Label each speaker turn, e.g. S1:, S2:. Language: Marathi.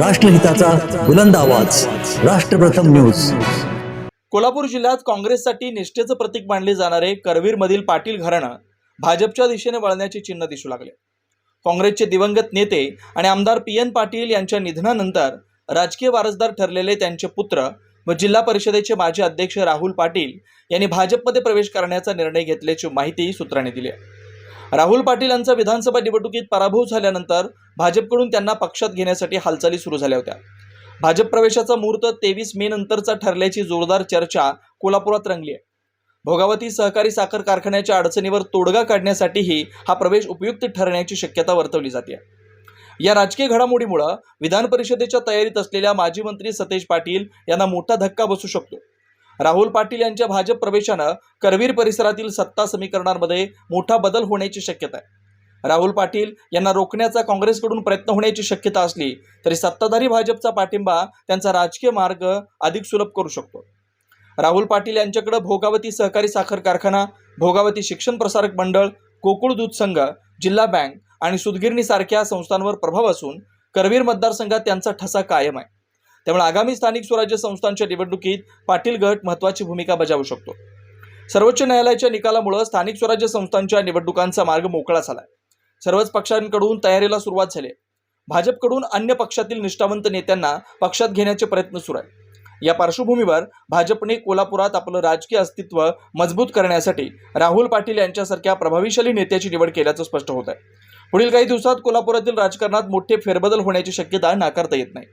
S1: राष्ट्रहिताचा बुलंद आवाज. राष्ट्रप्रथम न्यूज.
S2: कोल्हापूर जिल्ह्यात काँग्रेससाठी निष्ठेचं प्रतीक मानले जाणारे करवीरमधील पाटील घराणं भाजपच्या दिशेने वळण्याचे चिन्ह दिसू लागले. काँग्रेसचे दिवंगत नेते आणि आमदार पी एन पाटील यांच्या निधनानंतर राजकीय वारसदार ठरलेले त्यांचे पुत्र व जिल्हा परिषदेचे माजी अध्यक्ष राहुल पाटील यांनी भाजपमध्ये प्रवेश करण्याचा निर्णय घेतल्याची माहिती सूत्रांनी दिली आहे. राहुल पाटील यांचा विधानसभा निवडणुकीत पराभव झाल्यानंतर भाजपकडून त्यांना पक्षात घेण्यासाठी हालचाली सुरू झाल्या होत्या. भाजप प्रवेशाचा मुहूर्त तेवीस मे नंतरचा ठरल्याची जोरदार चर्चा कोल्हापुरात रंगली आहे. भोगावती सहकारी साखर कारखान्याच्या अडचणीवर तोडगा काढण्यासाठीही हा प्रवेश उपयुक्त ठरण्याची शक्यता वर्तवली जाते. या राजकीय घडामोडीमुळं विधान परिषदेच्या तयारीत असलेल्या माजी मंत्री सतेज पाटील यांना मोठा धक्का बसू शकतो. राहुल पाटील यांच्या भाजप प्रवेशानं करवीर परिसरातील सत्ता समीकरणांमध्ये मोठा बदल होण्याची शक्यता आहे. राहुल पाटील यांना रोखण्याचा काँग्रेसकडून प्रयत्न होण्याची शक्यता असली तरी सत्ताधारी भाजपचा पाठिंबा त्यांचा राजकीय मार्ग अधिक सुलभ करू शकतो. राहुल पाटील यांच्याकडे भोगावती सहकारी साखर कारखाना भोगावती शिक्षण प्रसारक मंडळ गोकुळ दूध संघ जिल्हा बँक आणि सुदगिरणीसारख्या संस्थांवर प्रभाव असून करवीर मतदारसंघात त्यांचा ठसा कायम आहे. त्यामुळे आगामी स्थानिक स्वराज्य संस्थांच्या निवडणुकीत पाटील गट महत्त्वाची भूमिका बजावू शकतो. सर्वोच्च न्यायालयाच्या निकालामुळे स्थानिक स्वराज्य संस्थांच्या निवडणुकांचा मार्ग मोकळा झाला सर्वच पक्षांकडून तयारीला सुरुवात झाली भाजपकडून अन्य पक्षातील निष्ठावंत नेत्यांना पक्षात घेण्याचे प्रयत्न सुरू आहे या पार्श्वभूमीवर भाजपने कोल्हापुरात आपलं राजकीय अस्तित्व मजबूत करण्यासाठी राहुल पाटील यांच्यासारख्या प्रभावीशाली नेत्याची निवड केल्याचं स्पष्ट होत आहे. पुढील काही दिवसात कोल्हापुरातील राजकारणात मोठे फेरबदल होण्याची शक्यता नाकारता येत नाही.